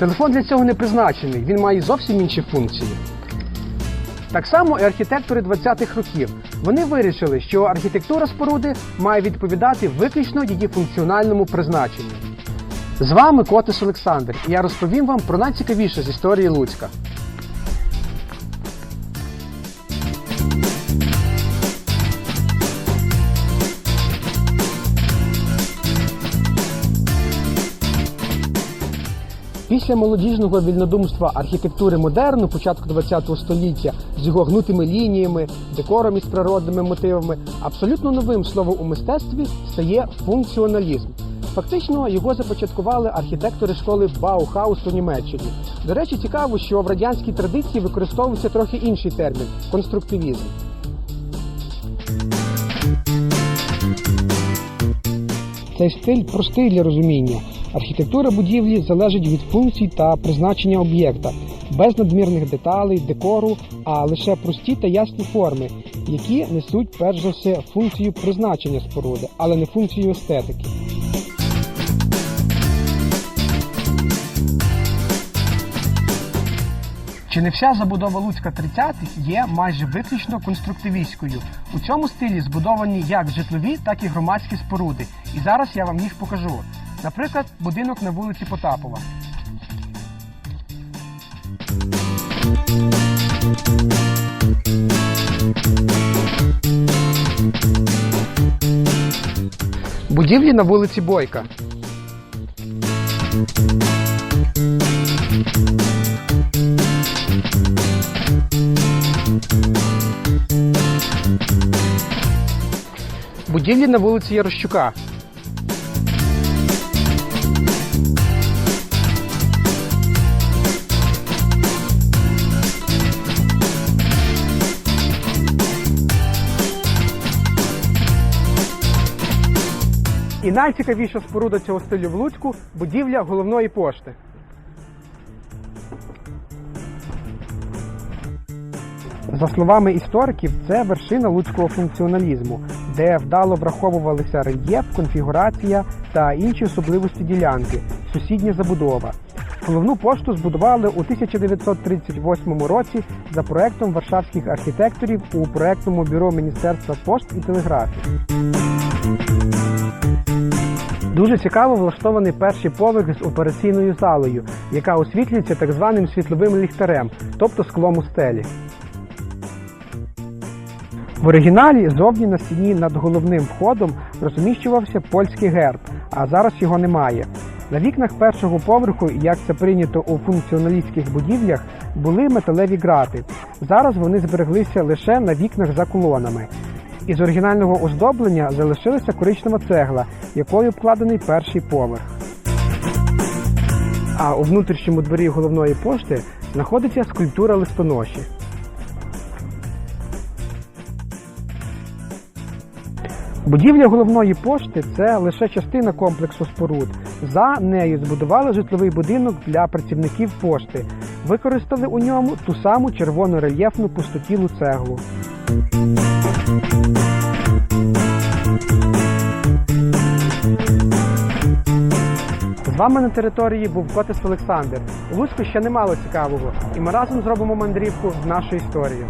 Телефон для цього не призначений, він має зовсім інші функції. Так само і архітектори 20-х років. Вони вирішили, що архітектура споруди має відповідати виключно її функціональному призначенню. З вами Котис Олександр, і я розповім вам про найцікавіше з історії Луцька. Після молодіжного вільнодумства архітектури модерну початку ХХ століття з його гнутими лініями, декором із природними мотивами, абсолютно новим словом у мистецтві стає функціоналізм. Фактично його започаткували архітектори школи Баухаус у Німеччині. До речі, цікаво, що в радянській традиції використовується трохи інший термін конструктивізм. Цей стиль простий для розуміння. Архітектура будівлі залежить від функцій та призначення об'єкта, без надмірних деталей, декору, а лише прості та ясні форми, які несуть перш за все функцію призначення споруди, але не функцію естетики. Чи не вся забудова Луцька 30-х є майже виключно конструктивістською? У цьому стилі збудовані як житлові, так і громадські споруди. І зараз я вам їх покажу. Наприклад, будинок на вулиці Потапова. Будівлі на вулиці Бойка. Будівлі на вулиці Ярощука. І найцікавіша споруда цього стилю в Луцьку будівля головної пошти. За словами істориків, це вершина луцького функціоналізму, де вдало враховувалися рельєф, конфігурація та інші особливості ділянки, сусідня забудова. Головну пошту збудували у 1938 році за проектом варшавських архітекторів у проектному бюро Міністерства пошт і телеграфії. Дуже цікаво влаштований перший поверх з операційною залою, яка освітлюється так званим світловим ліхтарем, тобто склом у стелі. В оригіналі зовні на стіні над головним входом розміщувався польський герб, а зараз його немає. На вікнах першого поверху, як це прийнято у функціоналістських будівлях, були металеві грати. Зараз вони збереглися лише на вікнах за колонами. Із оригінального оздоблення залишилася коричнева цегла, якою обкладений перший поверх. А у внутрішньому дворі головної пошти знаходиться скульптура листоноші. Будівля головної пошти це лише частина комплексу споруд. За нею збудували житловий будинок для працівників пошти. Використали у ньому ту саму червону рельєфну пустотілу цеглу. вами на території був Котис Олександр. У Луцьку ще немало цікавого, і ми разом зробимо мандрівку з нашої історії.